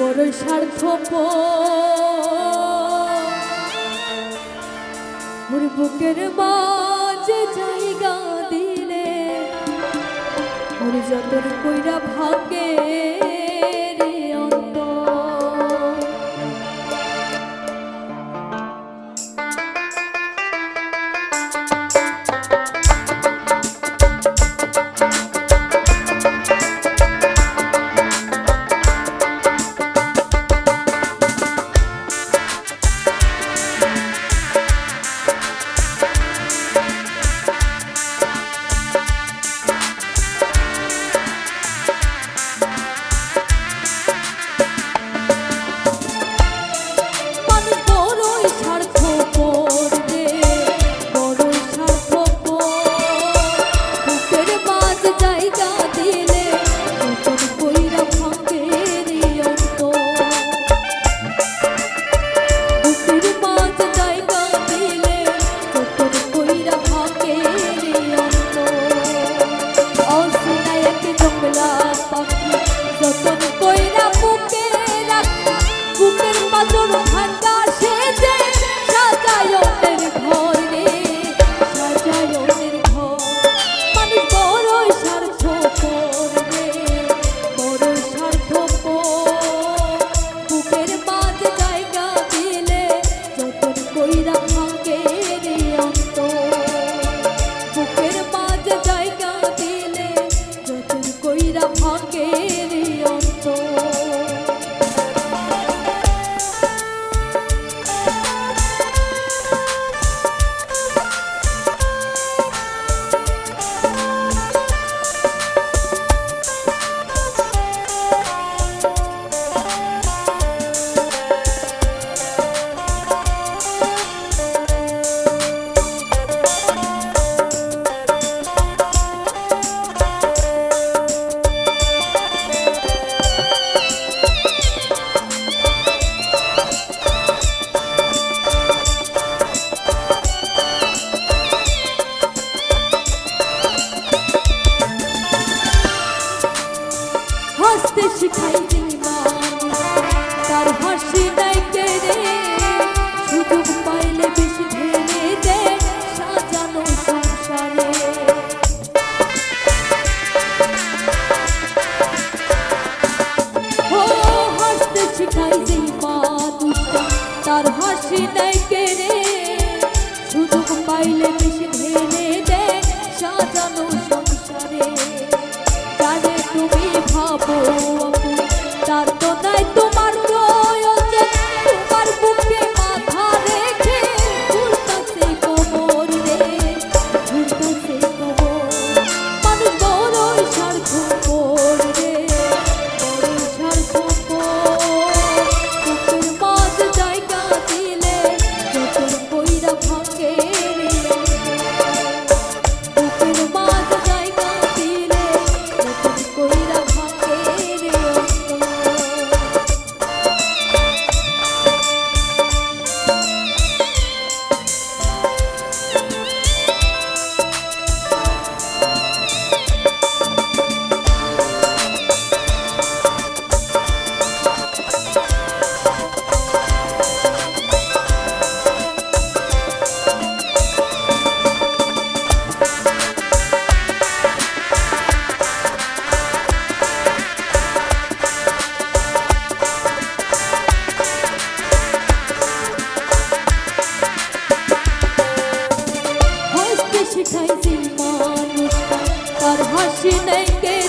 বড়ই স্বার্থপ মোর বুকের মাঝে জায়গা দিলে মোর যতন কইরা ভাগে forgiving. আর হাসি নাই কেড়ে। শুধু পাইলে বেশি ঘেরে দেয় সাজানো শিখাই জীবন তার হাসি নেই